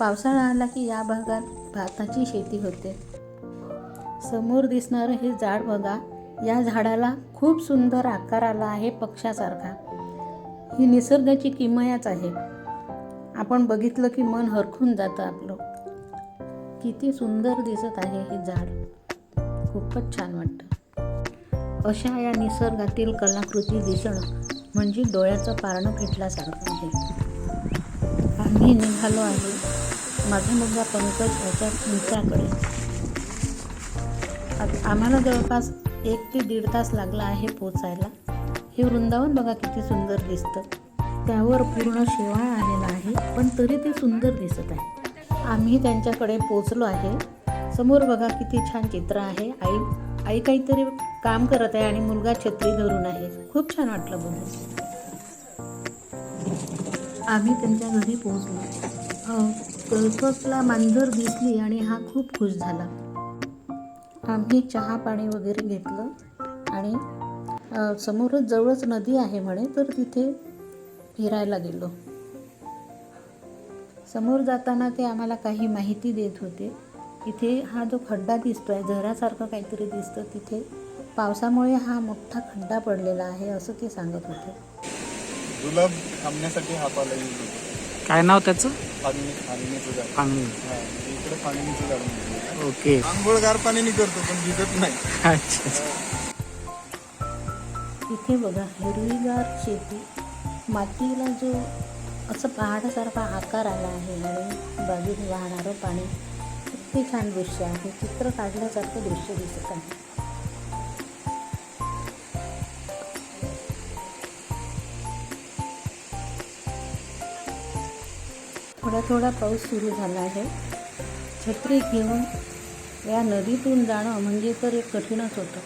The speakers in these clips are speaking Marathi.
पावसाळा आला की या भागात भाताची शेती होते. समोर दिसणारं हे झाड बघा. या झाडाला खूप सुंदर आकार आला आहे पक्षासारखा ही निसर्गाची किमयाच आहे. आपण बघितलं की मन हरखून जातं आपलं. किती सुंदर दिसत आहे हे झाड. खूपच छान वाटतं. अशा या निसर्गातील कलाकृती दिसणं म्हणजे डोळ्याचं पारणं फिटल्यासारखं आहे. आम्ही निघालो आहे. माझा मुलगा पंकज याच्या मित्राकडे. आम्हाला जवळपास एक ते दीड तास लागला आहे पोचायला. हे वृंदावन बघा किती सुंदर दिसतं. त्यावर पूर्ण शेवाळ आलेला आहे पण तरी ते सुंदर दिसत आहे. आम्ही त्यांच्याकडे पोचलो आहे. समोर बघा किती छान चित्र आहे. आई आई काहीतरी काम करत आहे आणि मुलगा छत्री धरून आहे. खूप छान वाटलं बघून आम्ही त्यांच्या घरी पोहोचलो. कल्पसला मांजर दिसली आणि हा खूप खुश झाला. आम्ही चहा पाणी वगैरे घेतलं आणि समोरच जवळच नदी आहे म्हणे तर तिथे फिरायला गेलो. समोर जाताना ते आम्हाला काही माहिती देत होते. इथे हा जो खड्डा दिसतोय झऱ्यासारखं काहीतरी दिसतं तिथे पावसामुळे हा मोठा खड्डा पडलेला आहे असं ते सांगत होते. जुलाब थांबण्यासाठी हा पाला यूज होतो. काय नाव त्याचं? फागणी फागणीचं झाड. पाणी. हा इकडे फागणीचं झाड ओके. आंघोळ गार पाण्याने करतो पण भिजत नाही. अच्छा. इथे बघा हिरवीगार शेती. मातीला जो असं पहाडासारखा आकार आला आहे आणि बाजूने वाहणारं पाणी किती छान दृश्य आहे. चित्र काढल्यासारखं दृश्य दिसत आहे. थोडा थोडा पाऊस सुरू झाला आहे. छत्री घेऊन या नदीतून जाणं म्हणजे तर एक कठीणच होतं.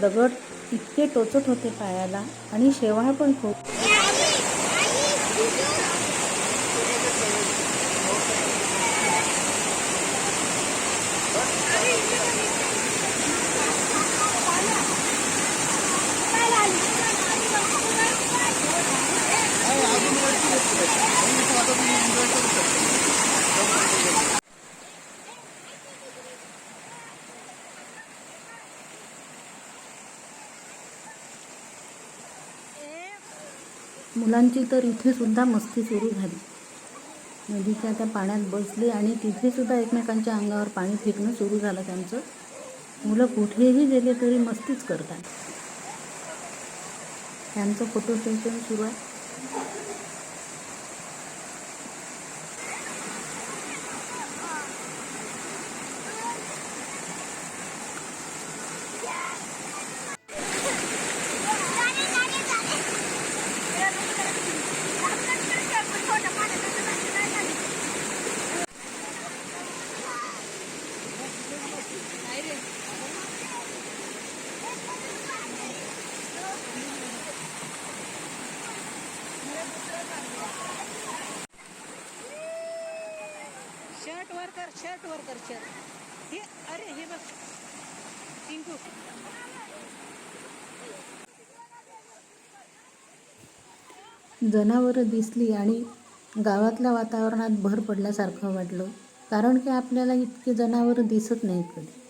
दगड इतके टोचत होते पायाला आणि शेवाळ पण खूप मुलांची तर इथेसुद्धा मस्ती सुरू झाली. नदीच्या त्या पाण्यात बसले आणि तिथेसुद्धा एकमेकांच्या अंगावर पाणी फेकणं सुरू झालं त्यांचं. मुलं कुठेही गेले तरी मस्तीच करतात. त्यांचं फोटो सेशन सुरू आहे वर वर हे अरे हे बघ. पिंकू. जनावरं दिसली आणि गावातल्या वातावरणात भर पडल्यासारखं वाटलं कारण की आपल्याला इतकी जनावरं दिसत नाहीत कधी.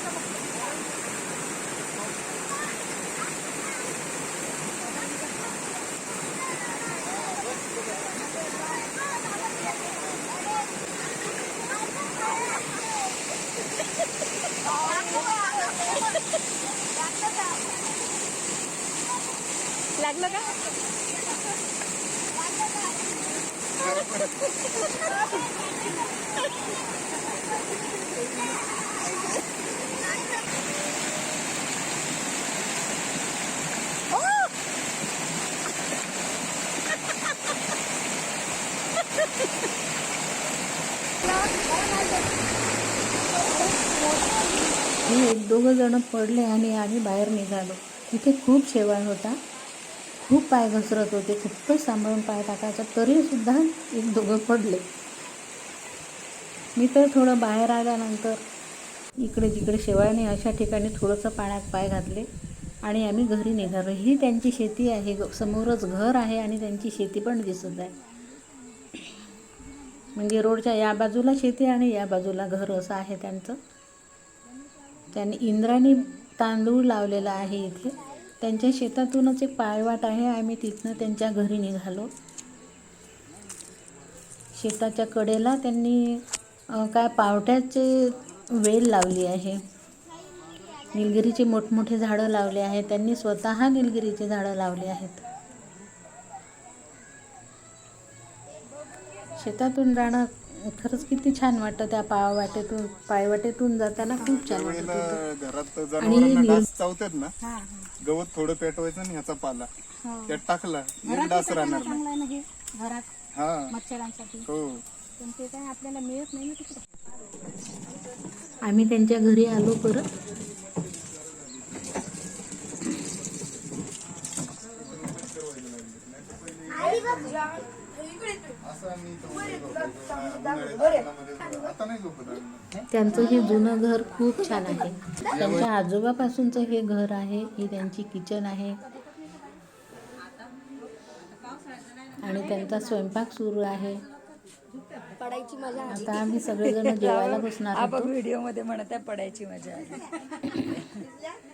लागलं का? दोघं जण पडले आणि आम्ही बाहेर निघालो. तिथे खूप शेवाळ होता. खूप पाय घसरत होते खूपच सांभाळून पाय टाकायचा तरीसुद्धा एक दोघं पडले. मी तर थोडं बाहेर आल्यानंतर इकडे जिकडे शेवाळने अशा ठिकाणी थोडंसं पाण्यात पाय घातले आणि आम्ही घरी निघालो. ही त्यांची शेती आहे ग- समोरच घर आहे आणि त्यांची शेती पण दिसत आहे. म्हणजे रोडच्या या बाजूला शेती आणि या बाजूला घर असं आहे त्यांचं. त्यांनी इंद्राणी तांदूळ लावलेला आहे इथे. त्यांच्या शेतातूनच एक पायवाट आहे. आम्ही तिथनं त्यांच्या घरी निघालो. शेताच्या कडेला त्यांनी काय पावट्याचे वेल लावली आहे. निलगिरीचे मोठमोठे झाडं लावले आहेत. त्यांनी स्वतः निलगिरीचे झाडं लावले आहेत. शेतातून जाणं खरंच किती छान वाटतं त्या पायवाटेतून पायवाटेतून जाताना खूप छान वाटतं त्यावेळेला घरात आणि जनावरांना डास चावतात ना गवत थोडं पेटवायचं आणि ह्याचा पाला. त्यात टाकला एक डास राहणार नाही. चांगला आहे ना हे? घरात हा. मच्छरांसाठी. हो. पण ते काय आपल्याला मिळत नाही ना तिकडे. आम्ही त्यांच्या घरी आलो परत आता नाही झोपत आम्ही. त्यांचं हे जुनं घर खूप छान आहे. त्यांच्या आजोबापासूनचं हे घर आहे ही त्यांची किचन आहे. आणि त्यांचा स्वयंपाक सुरू आहे. आता आम्ही सगळेजण जेवायला बसणार आपण होतो. व्हिडिओमध्ये म्हणत आहे पडायची मजा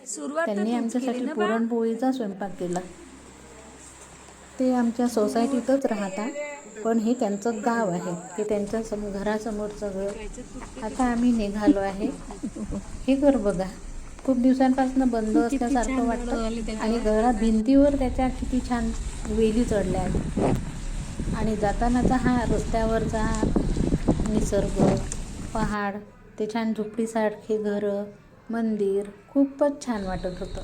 सुरुवात त्यांनी आमच्यासाठी पुरणपोळीचा स्वयंपाक केला. ते आमच्या सोसायटीतच राहतात पण हे त्यांचं गाव आहे. हे त्यांच्या सम घरासमोरचं घर. आता आम्ही निघालो आहे. हे घर बघा. खूप दिवसांपासून बंद असल्यासारखं वाटतं. आणि घरात भिंतीवर त्याच्या किती छान वेली चढल्या आहेत. आणि जातानाचा हा रस्त्यावरचा निसर्ग पहाड ते छान झोपडीसारखे घरं मंदिर खूपच छान वाटत होतं.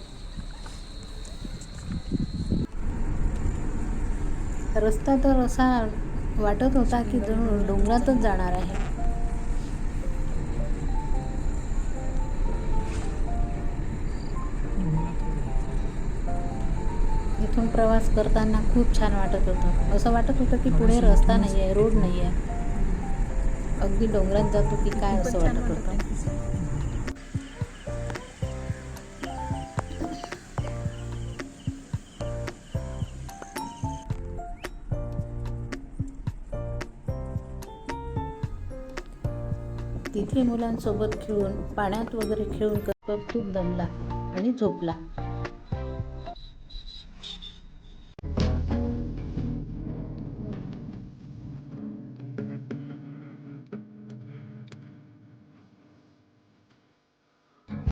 रस्ता तर असा वाटत होता की जणू डोंगरातच जाणार आहे. इथून प्रवास करताना खूप छान वाटत होतं. असं वाटत होतं की पुढे रस्ता नाही आहे रोड नाही आहे अगदी डोंगरात जातो की काय असं वाटत होतं? तिथे मुलांसोबत खेळून पाण्यात वगैरे खेळून खूप दमला आणि झोपला.